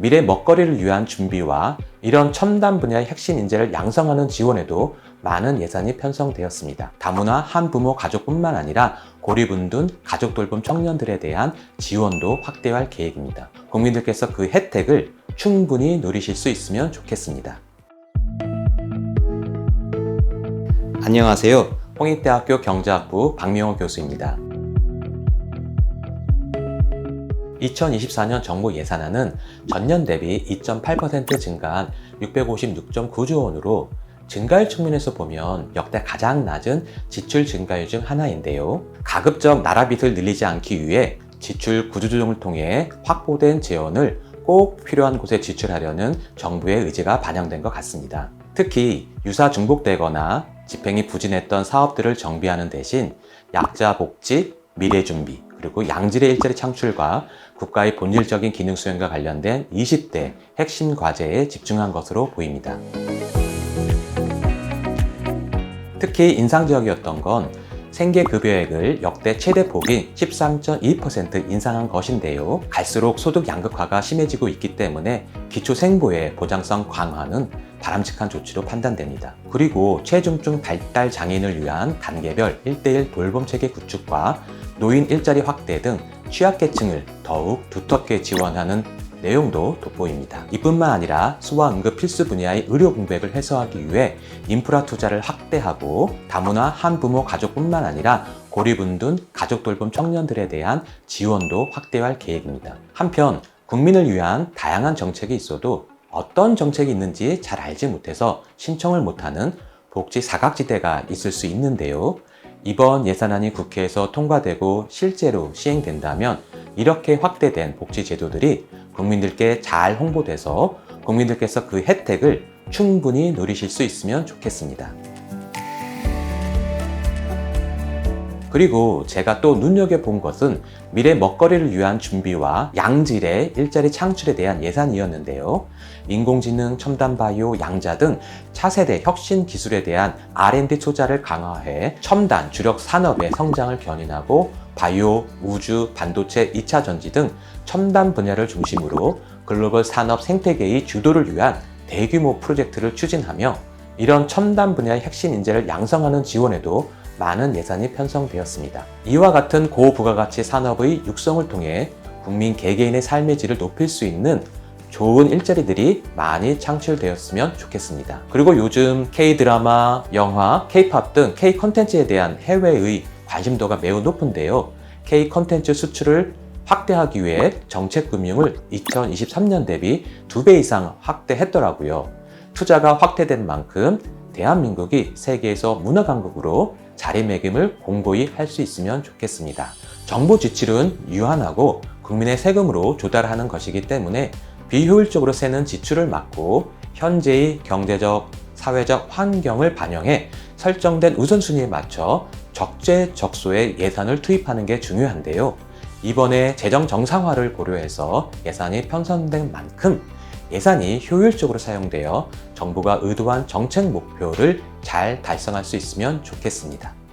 미래 먹거리를 위한 준비와 이런 첨단 분야의 핵심 인재를 양성하는 지원에도 많은 예산이 편성되었습니다. 다문화 한 부모 가족뿐만 아니라 고리분둔 가족 돌봄 청년들에 대한 지원도 확대할 계획입니다. 국민들께서 그 혜택을 충분히 누리실 수 있으면 좋겠습니다. 안녕하세요. 홍익대학교 경제학부 박명호 교수입니다. 2024년 정부 예산안은 전년 대비 2.8% 증가한 656.9조 원으로 증가율 측면에서 보면 역대 가장 낮은 지출 증가율 중 하나인데요. 가급적 나라 빚을 늘리지 않기 위해 지출 구조조정을 통해 확보된 재원을 꼭 필요한 곳에 지출하려는 정부의 의지가 반영된 것 같습니다. 특히 유사 중복되거나 집행이 부진했던 사업들을 정비하는 대신 약자 복지, 미래 준비, 그리고 양질의 일자리 창출과 국가의 본질적인 기능 수행과 관련된 20대 핵심 과제에 집중한 것으로 보입니다. 특히 인상적이었던 건 생계급여액을 역대 최대 폭인 13.2% 인상한 것인데요. 갈수록 소득 양극화가 심해지고 있기 때문에 기초생보의 보장성 강화는 바람직한 조치로 판단됩니다. 그리고 체중증 발달 장애인을 위한 단계별 1대1 돌봄 체계 구축과 노인 일자리 확대 등 취약계층을 더욱 두텁게 지원하는 내용도 돋보입니다. 이뿐만 아니라 수와 응급 필수 분야의 의료 공백을 해소하기 위해 인프라 투자를 확대하고 다문화 한부모 가족뿐만 아니라 고리분둔 가족 돌봄 청년들에 대한 지원도 확대할 계획입니다. 한편 국민을 위한 다양한 정책이 있어도 어떤 정책이 있는지 잘 알지 못해서 신청을 못하는 복지 사각지대가 있을 수 있는데요. 이번 예산안이 국회에서 통과되고 실제로 시행된다면 이렇게 확대된 복지 제도들이 국민들께 잘 홍보돼서 국민들께서 그 혜택을 충분히 누리실 수 있으면 좋겠습니다. 그리고 제가 또 눈여겨본 것은 미래 먹거리를 위한 준비와 양질의 일자리 창출에 대한 예산이었는데요. 인공지능, 첨단 바이오, 양자 등 차세대 혁신 기술에 대한 R&D 투자를 강화해 첨단 주력 산업의 성장을 견인하고 바이오, 우주, 반도체, 2차 전지 등 첨단 분야를 중심으로 글로벌 산업 생태계의 주도를 위한 대규모 프로젝트를 추진하며 이런 첨단 분야의 핵심 인재를 양성하는 지원에도 많은 예산이 편성되었습니다. 이와 같은 고부가가치 산업의 육성을 통해 국민 개개인의 삶의 질을 높일 수 있는 좋은 일자리들이 많이 창출되었으면 좋겠습니다. 그리고 요즘 K-드라마, 영화, K-팝 등 K-컨텐츠에 대한 해외의 관심도가 매우 높은데요. K-컨텐츠 수출을 확대하기 위해 정책금융을 2023년 대비 2배 이상 확대했더라고요. 투자가 확대된 만큼 대한민국이 세계에서 문화강국으로 자리매김을 공고히 할 수 있으면 좋겠습니다. 정부 지출은 유한하고 국민의 세금으로 조달하는 것이기 때문에 비효율적으로 새는 지출을 막고 현재의 경제적, 사회적 환경을 반영해 설정된 우선순위에 맞춰 적재적소의 예산을 투입하는 게 중요한데요. 이번에 재정 정상화를 고려해서 예산이 편성된 만큼 예산이 효율적으로 사용되어 정부가 의도한 정책 목표를 잘 달성할 수 있으면 좋겠습니다.